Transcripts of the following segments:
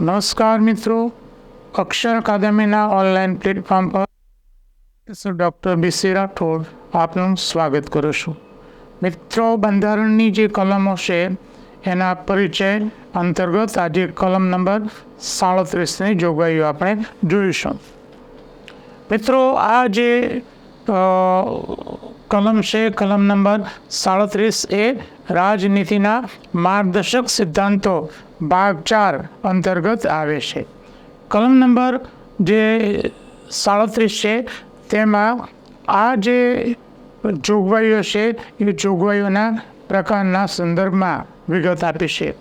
નમસ્કાર મિત્રો. અક્ષર અકાદમીના ઓનલાઈન પ્લેટફોર્મ પર ડૉક્ટર બીસી રાઠોડ. આપનું સ્વાગત કરું છું. મિત્રો, બંધારણની જે કલમો છે, એના પરિચય અંતર્ગત આજે કલમ નંબર સાડત્રીસની જોગવાઈઓ આપણે જોઈશું. મિત્રો, આ જે કલમ છે, કલમ નંબર સાડત્રીસ એ રાજનીતિના માર્ગદર્શક સિદ્ધાંતો, ભાગ ચાર અંતર્ગત આવે છે. કલમ નંબર જે સાડત્રીસ છે, તેમાં આ જે જોગવાઈઓ છે, એ જોગવાઈઓના પ્રકારના સંદર્ભમાં વિગત આપી છે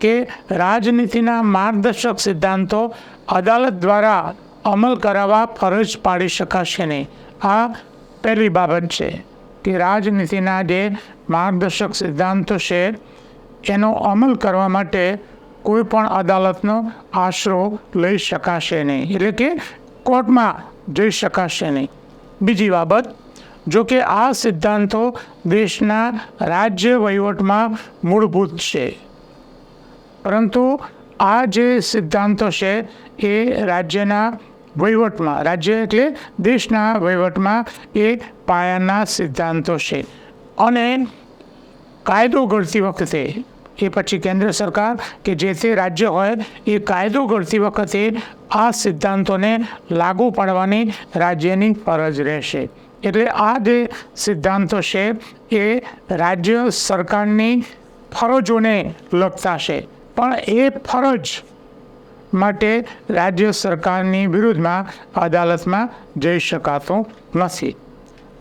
કે રાજનીતિના માર્ગદર્શક સિદ્ધાંતો અદાલત દ્વારા અમલ કરાવવા ફરજ પાડી શકાશે નહીં. આ પહેલી બાબત છે. કે રાજનીતિના જે માર્ગદર્શક સિદ્ધાંતો છે, એનો અમલ કરવા માટે કોઈ પણ અદાલતનો આશરો લઈ શકાશે નહીં. એટલે કે કોર્ટમાં જઈ શકાશે નહીં. બીજી બાબત, જો કે આ સિદ્ધાંતો દેશના રાજ્ય વહીવટમાં મૂળભૂત છે. પરંતુ આ જે સિદ્ધાંતો છે, એ રાજ્યના વહીવટમાં. રાજ્ય એટલે દેશના વહીવટમાં એ પાયાના સિદ્ધાંતો છે. અને કાયદો ઘડતી વખતે એ પછી કેન્દ્ર સરકાર કે જે તે રાજ્ય હોય, એ કાયદો ઘડતી વખતે આ સિદ્ધાંતોને લાગુ પાડવાની રાજ્યની ફરજ રહેશે. એટલે આ જે સિદ્ધાંતો છે, એ રાજ્ય સરકારની ફરજોને લગતા છે. પણ એ ફરજ માટે રાજ્ય સરકારની વિરુદ્ધમાં અદાલતમાં જઈ શકાતું નથી.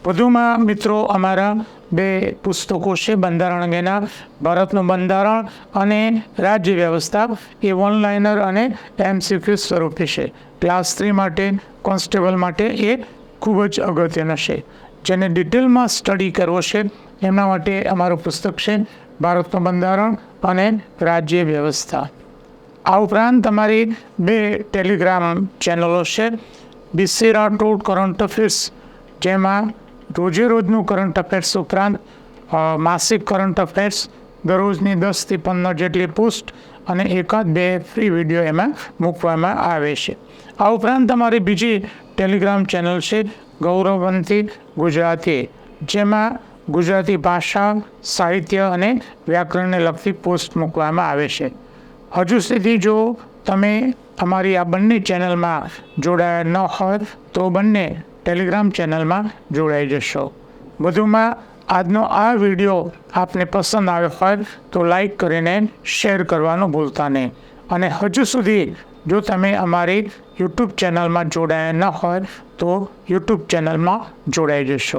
વધુમાં મિત્રો, અમારા બે પુસ્તકો છે બંધારણ અંગેના, ભારતનું બંધારણ અને રાજ્ય વ્યવસ્થા એ ઓનલાઇનર અને એમસીક્યુ સ્વરૂપે છે. ક્લાસ થ્રી માટે, કોન્સ્ટેબલ માટે એ ખૂબ જ અગત્યનું છે. જેને ડિટેલમાં સ્ટડી કરવો છે, એમના માટે અમારું પુસ્તક છે, ભારતનું બંધારણ અને રાજ્ય વ્યવસ્થા. આ ઉપરાંત તમારી બે ટેલિગ્રામ ચેનલો છે બીસી રાઠોડ કરંટ અફેર્સ જેમાં રોજે રોજનું કરંટ અફેર્સ ઉપરાંત માસિક કરંટ અફેર્સ દરરોજની દસથી પંદર જેટલી પોસ્ટ અને એકાદ બે ફ્રી વીડિયો એમાં મૂકવામાં આવે છે. આ ઉપરાંત તમારી બીજી ટેલિગ્રામ ચેનલ છે, ગૌરવવંતી ગુજરાતી, જેમાં ગુજરાતી ભાષા, સાહિત્ય અને વ્યાકરણને લગતી પોસ્ટ મૂકવામાં આવે છે. હજુ સુધી જો તમે અમારી આ બંને ચેનલમાં જોડાયા ન હોય તો બંને ટેલિગ્રામ ચેનલમાં જોડાઈ જશો. વધુમાં આજનો આ વીડિયો આપને પસંદ આવ્યો હોય તો લાઈક કરીને શેર કરવાનું ભૂલતા નહીં. અને હજુ સુધી જો તમે અમારી યુટ્યુબ ચેનલમાં જોડાયા ન હોય તો યુટ્યુબ ચેનલમાં જોડાઈ જશો.